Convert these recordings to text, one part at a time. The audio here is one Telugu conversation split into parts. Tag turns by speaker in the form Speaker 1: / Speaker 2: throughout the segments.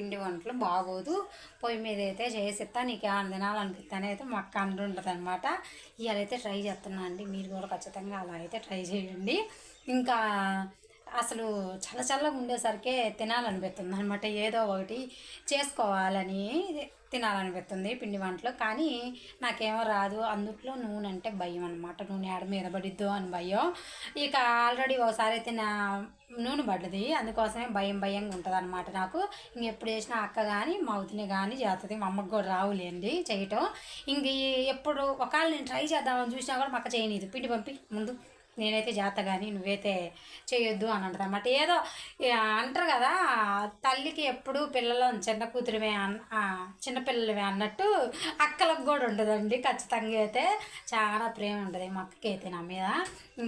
Speaker 1: పిండి వంటలు బాగోదు. పొయ్యి మీద అయితే చేసిస్తా. నీకు ఏమైనా తినాలనిపిస్తానే అయితే మక్క అక్క అంటుంటుంది అనమాట ఇవాళైతే ట్రై చేస్తున్నా అండి. మీరు కూడా ఖచ్చితంగా అలా అయితే ట్రై చేయండి. ఇంకా అసలు చల్ల చల్లగా ఉండేసరికి తినాలనిపిస్తుంది అనమాట ఏదో ఒకటి చేసుకోవాలని తినాలనిపిస్తుంది పిండి వంటలు. కానీ నాకేమో రాదు. అందుట్లో నూనె అంటే భయం అనమాట నూనె ఆడ మీద పడిద్దో అని భయం. ఇక ఆల్రెడీ ఒకసారి అయితే నా నూనె పడ్డది. అందుకోసమే భయం భయంగా ఉంటుంది అనమాట నాకు. ఇంకెప్పుడు చేసినా అక్క కానీ మా కానీ చేస్తుంది మా అమ్మకి కూడా రావులేండి చేయటం. ఇంక ఎప్పుడు ఒకవేళ నేను ట్రై చేద్దామని చూసినా కూడా మా అక్క చేయనీదు. పిండి పంపి ముందు. నేనైతే చేత కానీ నువ్వైతే చేయొద్దు అని అంటుంది అనమాట ఏదో అంటారు కదా తల్లికి ఎప్పుడు పిల్లలు చిన్న కూతురివే అన్ చిన్నపిల్లలవే అన్నట్టు అక్కలకు కూడా ఉంటుందండి ఖచ్చితంగా అయితే చాలా ప్రేమ ఉంటుంది మా అక్కకి అయితే నా మీద.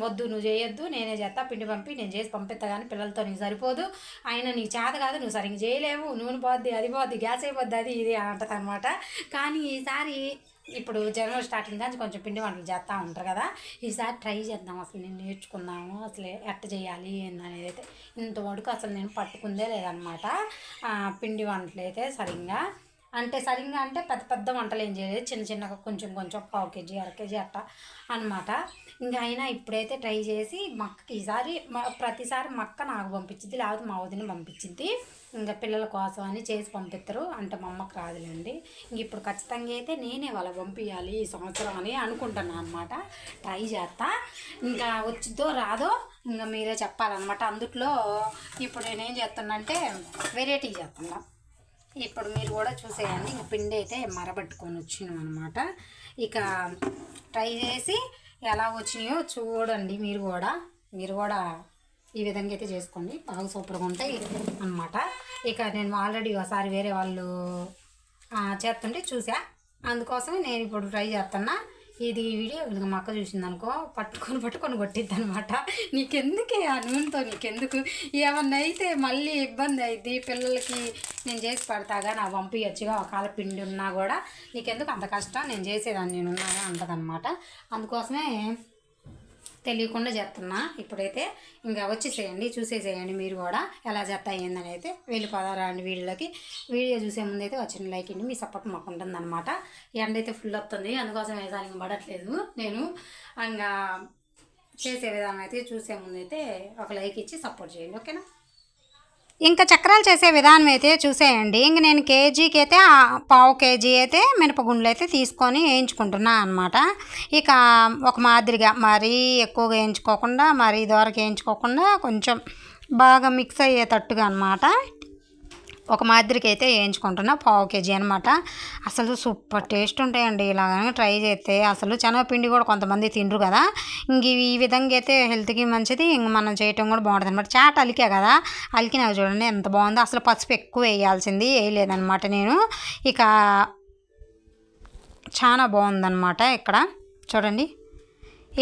Speaker 1: వద్దు నువ్వు చేయొద్దు నేనే చేస్తా పిండి పంపి నేను చేసి పంపిస్తా కానీ పిల్లలతో నీకు సరిపోదు. ఆయన నీకు చేత కాదు నువ్వు సరిగ్గా చేయలేవు నూనె పోద్ది అది పోద్ది గ్యాస్ అయిపోద్ది అది ఇది అంటది అనమాట కానీ ఈసారి ఇప్పుడు జనవరి స్టార్టింగ్ కానీ కొంచెం పిండి వంటలు చేస్తూ ఉంటారు కదా ఈసారి ట్రై చేద్దాం అసలు నేను నేర్చుకుందాము అసలు ఎట్ట చేయాలి అనేది అయితే. ఇంతవరకు అసలు నేను పట్టుకుందే లేదనమాట పిండి వంటలు అయితే సరిగ్గా అంటే సరిగ్గా అంటే పెద్ద పెద్ద వంటలు ఏం చేయలేదు. చిన్న చిన్నగా కొంచెం కొంచెం పావు కేజీ అర కేజీ అట్ట అనమాట ఇంకా అయినా ఇప్పుడైతే ట్రై చేసి మక్కకి ఈసారి ప్రతిసారి మక్క నాకు పంపించింది లేకపోతే మా వదిన పంపించింది. ఇంకా పిల్లల కోసం అని చేసి పంపిస్తారు అంటే మా అమ్మకు రాదులేండి. ఇంక ఇప్పుడు ఖచ్చితంగా అయితే నేనే వాళ్ళ పంపించాలి ఈ సంవత్సరం అని అనుకుంటున్నాను అనమాట ట్రై చేస్తా ఇంకా వచ్చిద్దో రాదో ఇంకా మీరే చెప్పాలన్నమాట. అందుట్లో ఇప్పుడు నేనేం చేస్తున్నా అంటే వెరైటీ చేస్తున్నా ఇప్పుడు మీరు కూడా చూసేయండి. ఇంక పిండి అయితే మరబట్టుకొని వచ్చినాం అనమాట ఇక ట్రై చేసి ఎలా వచ్చినాయో చూడండి మీరు కూడా. మీరు కూడా ఈ విధంగా అయితే చేసుకోండి. బాగా సూపర్గా ఉంటాయి అన్నమాట. ఇక నేను ఆల్రెడీ ఒకసారి వేరే వాళ్ళు చేస్తుంటే చూసా. అందుకోసమే నేను ఇప్పుడు ట్రై చేస్తున్నా. ఇది వీడియో కనుక మా అక్క చూసింది అనుకో పట్టుకొని పట్టుకొని కొట్టిద్ది అనమాట నీకెందుకే ఆ నూనెతో నీకెందుకు? ఏమన్నా అయితే మళ్ళీ ఇబ్బంది అయింది పిల్లలకి నేను చేసి పడతాగా నా పంపించచ్చుగా ఒకవేళ పిండి ఉన్నా కూడా నీకెందుకు అంత కష్టం? నేను చేసేదాన్ని నేను ఉన్నాగా అంటదనమాట అందుకోసమే తెలియకుండా చేస్తున్నా. ఇప్పుడైతే ఇంకా వచ్చేసేయండి చూసేసేయండి మీరు కూడా ఎలా చేస్తా ఏందని అయితే వెళ్ళిపోదారా అండి వీడియోలోకి వీడియో చూసే ముందు అయితే వచ్చిన లైక్ అండి మీ సపోర్ట్ మాకు ఉంటుంది అనమాట ఎండ అయితే ఫుల్ వస్తుంది అందుకోసం వేసానికి పడట్లేదు. నేను ఇంకా చేసే విధానం అయితే చూసే ముందు అయితే ఒక లైక్ ఇచ్చి సపోర్ట్ చేయండి ఓకేనా? ఇంకా చక్రాలు చేసే విధానం అయితే చూసేయండి. ఇంక నేను కేజీకి అయితే పావు కేజీ అయితే మినపగుండ్లు అయితే తీసుకొని వేయించుకుంటున్నా అనమాట ఇక ఒక మాదిరిగా మరీ ఎక్కువగా వేయించుకోకుండా మరీ దూరకు వేయించుకోకుండా కొంచెం బాగా మిక్స్ అయ్యేటట్టుగా అనమాట ఒక మాదిరికి అయితే వేయించుకుంటున్నా పావు కేజీ అనమాట అసలు సూపర్ టేస్ట్ ఉంటాయండి. ఇలాగ ట్రై చేస్తే అసలు శనగపిండి కూడా కొంతమంది తిండ్రు కదా. ఇంక ఈ విధంగా అయితే హెల్త్కి మంచిది. ఇంక మనం చేయటం కూడా బాగుంటుంది అనమాట చాట్ అలికే కదా. అలికినాక చూడండి ఎంత బాగుందో. అసలు పసుపు ఎక్కువ వేయాల్సింది వేయలేదనమాట నేను. ఇక చాలా బాగుందన్నమాట ఇక్కడ. చూడండి.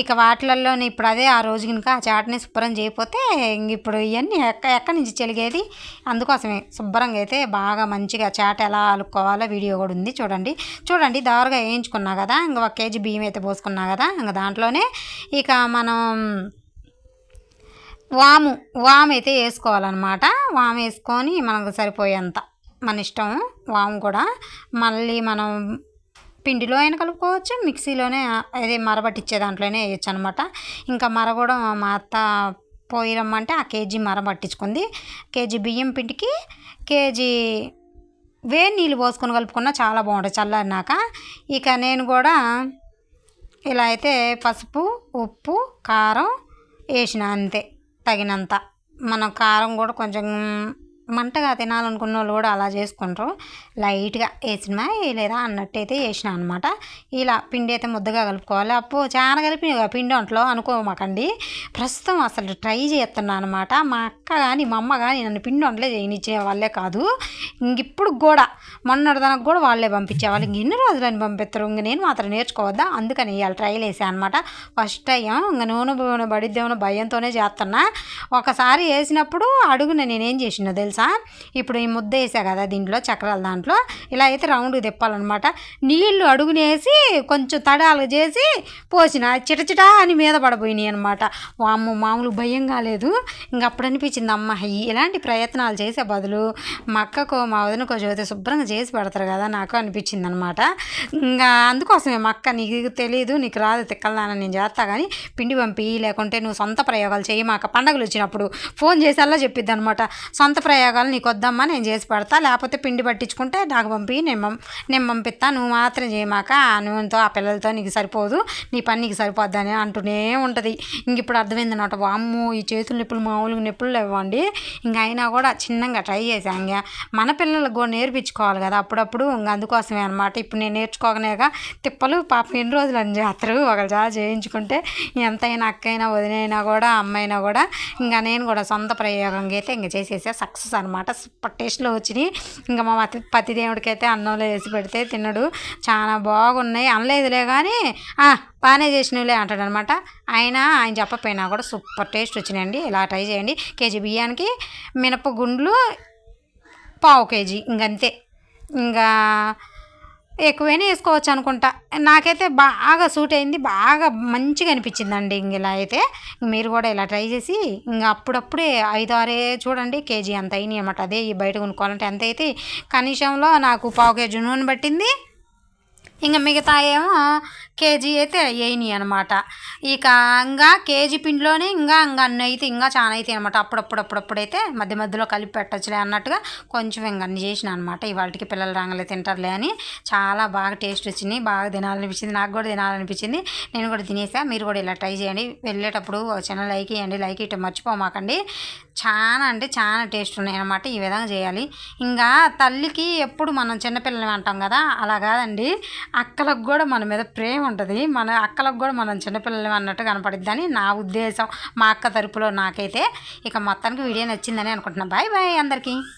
Speaker 1: ఇక వాటిలల్లోనే ఇప్పుడు అదే ఆ రోజు కనుక ఆ చాటని శుభ్రం చేయకపోతే ఇంక ఇప్పుడు ఇవన్నీ ఎక్క ఎక్కడి నుంచి చెలిగేది? అందుకోసమే శుభ్రంగా అయితే బాగా మంచిగా చాట ఎలా అలుక్కోవాలో వీడియో కూడా ఉంది చూడండి. చూడండి దారుగా వేయించుకున్నా కదా ఇంక ఒక కేజీ బియ్యం అయితే పోసుకున్నా కదా ఇంక దాంట్లోనే ఇక మనం వాము వాము అయితే వేసుకోవాలన్నమాట. వాము వేసుకొని మనకు సరిపోయేంత మన ఇష్టం వాము కూడా. మళ్ళీ మనం పిండిలో అయినా కలుపుకోవచ్చు మిక్సీలోనే అదే మరబట్టించే దాంట్లోనే వేయచ్చు అనమాట ఇంకా మర కూడా మా అత్త పోయి రమ్మంటే ఆ కేజీ మర పట్టించుకుంది కేజీ బియ్యం పిండికి కేజీ వేడి నీళ్ళు పోసుకొని కలుపుకున్నా చాలా బాగుంటుంది చల్లారినాక. ఇక నేను కూడా ఇలా అయితే పసుపు ఉప్పు కారం వేసిన అంతే తగినంత. మనం కారం కూడా కొంచెం మంటగా తినాలనుకున్న వాళ్ళు కూడా అలా చేసుకుంటారు. లైట్గా వేసినా వేయలేదా అన్నట్టయితే వేసినా అనమాట ఇలా పిండి అయితే ముద్దగా కలుపుకోవాలి. అప్పు చాలా కలిపి పిండి వంటలో అనుకోమాకండి. ప్రస్తుతం అసలు ట్రై చేస్తున్నాను అనమాట మా అక్క కానీ మా అమ్మ కానీ నన్ను పిండి వంటలే చేయనిచ్చే వాళ్ళే కాదు. ఇంక ఇప్పుడు కూడా మొన్నటిదానికి కూడా వాళ్ళే పంపించేవాళ్ళు. ఇంక ఎన్ని రోజులని పంపిస్తారు ఇంక నేను మాత్రం నేర్చుకోవద్దా? అందుకని ఇవాళ ట్రైల్ వేసాను అనమాట ఫస్ట్ టైం ఇంక నూనె నూనె పడిద్దేమో భయంతోనే చేస్తున్నా. ఒకసారి వేసినప్పుడు అడుగున నేనేం చేసినా తెలుసా? తెలుసా ఇప్పుడు ఈ ముద్ద వేసా కదా దీంట్లో చక్రాల దాంట్లో. ఇలా అయితే రౌండ్ తిప్పాలన్నమాట. నీళ్ళు అడుగునేసి కొంచెం తడాలు చేసి పోసిన. చిటచిటా అని మీద పడిపోయినాయి అనమాట అమ్మ మామూలు భయం కాలేదు ఇంక అప్పుడు అనిపించింది అమ్మ ఇలాంటి ప్రయత్నాలు చేసే బదులు మా అక్కకో మా వదినకో చదివితే శుభ్రంగా చేసి పెడతారు కదా నాకు అనిపించింది అనమాట ఇంకా అందుకోసమే మా అక్క నీకు తెలియదు నీకు రాదు తిక్కలదాన నేను చేస్తా కానీ పిండి పంపి లేకుంటే నువ్వు సొంత ప్రయోగాలు చేయి మాక పండగలు వచ్చినప్పుడు ఫోన్ చేసేలా చెప్పిద్ది అనమాట సొంత ప్రయోగాలు నీకు వద్దమ్మా నేను చేసి పెడతా. లేకపోతే పిండి పట్టించుకుంటే నాకు పంపి నేను నేను పంపిస్తా నువ్వు మాత్రం చేయమాక ఆ నూనెతో ఆ పిల్లలతో నీకు సరిపోదు. నీ పని నీకు సరిపోద్దని అంటూనే ఉంటుంది. ఇంక ఇప్పుడు అర్థమైంది అనమాట వామ్మో ఈ చేతులు నొప్పులు మామూలుగా నొప్పులు లేవండి. ఇంకా అయినా కూడా చిన్నగా ట్రై చేశాం ఇంకా. మన పిల్లలకు కూడా నేర్పించుకోవాలి కదా అప్పుడప్పుడు. ఇంకా అందుకోసమే అనమాట ఇప్పుడు నేను నేర్చుకోకనేగా తిప్పలు పాప ఎన్ని రోజులు అని చేస్తారు ఒకరు చాలా చేయించుకుంటే ఎంతైనా అక్కైనా వదినైనా కూడా అమ్మైనా కూడా ఇంకా నేను కూడా సొంత ప్రయోగంగా అయితే ఇంకా చేసేసా. సక్సెస్ అనమాట సూపర్ టేస్ట్లో వచ్చినాయి. ఇంకా మా పతి పతి దేవుడికైతే అన్నంలో వేసి పెడితే తిన్నాడు చాలా బాగున్నాయి. అనలేదులే కానీ బాగానే చేసినవిలే అంటాడు అనమాట ఆయన ఆయన చెప్పపోయినా కూడా సూపర్ టేస్ట్ వచ్చినాయండి. ఇలా ట్రై చేయండి. కేజీ బియ్యానికి మినపగుండ్లు పావు కేజీ. ఇంకంతే. ఇంకా ఎక్కువైనా వేసుకోవచ్చు అనుకుంటా. నాకైతే బాగా సూట్ అయింది. బాగా మంచిగా అనిపించిందండి ఇంక ఇలా అయితే. మీరు కూడా ఇలా ట్రై చేసి ఇంకా అప్పుడప్పుడే ఐదు ఆరే చూడండి కేజీ అంత అయినాయి అనమాట అదే ఈ బయట కొనుక్కోవాలంటే ఎంత అయితే కనీసంలో నాకు పావు కేజీ నూనె పట్టింది. ఇంకా మిగతా ఏమో కేజీ అయితే వేయినాయి అనమాట ఇక ఇంకా కేజీ పిండిలోనే ఇంకా ఇంకా అన్ని అయితే ఇంకా చాలా అయితే అనమాట అప్పుడప్పుడప్పుడప్పుడైతే మధ్య మధ్యలో కలిపి పెట్టచ్చులే అన్నట్టుగా కొంచెం ఇంకా అన్ని చేసిన అనమాట ఇవాళకి పిల్లలు రాగలే తింటారులే అని చాలా బాగా టేస్ట్ వచ్చింది. బాగా తినాలనిపించింది. నాకు కూడా తినాలనిపించింది. నేను కూడా తినేసా. మీరు కూడా ఇలా ట్రై చేయండి. వెళ్ళేటప్పుడు చిన్న లైక్ ఇవ్వండి లైక్ ఇవ్వటం మర్చిపోమాకండి. చాలా అంటే చాలా టేస్ట్ ఉన్నాయి అనమాట ఈ విధంగా చేయాలి. ఇంకా తల్లికి ఎప్పుడు మనం చిన్నపిల్లలు అంటాం కదా అలా కాదండి. అక్కలకు కూడా మన మీద ప్రేమ ఉంటుంది. మన అక్కలకు కూడా మనం చిన్నపిల్లలు అన్నట్టు కనపడిద్దని నా ఉద్దేశం. మా అక్క తరపులో నాకైతే. ఇక మొత్తానికి వీడియో నచ్చిందని అనుకుంటున్నాను బాయ్ బాయ్ అందరికీ.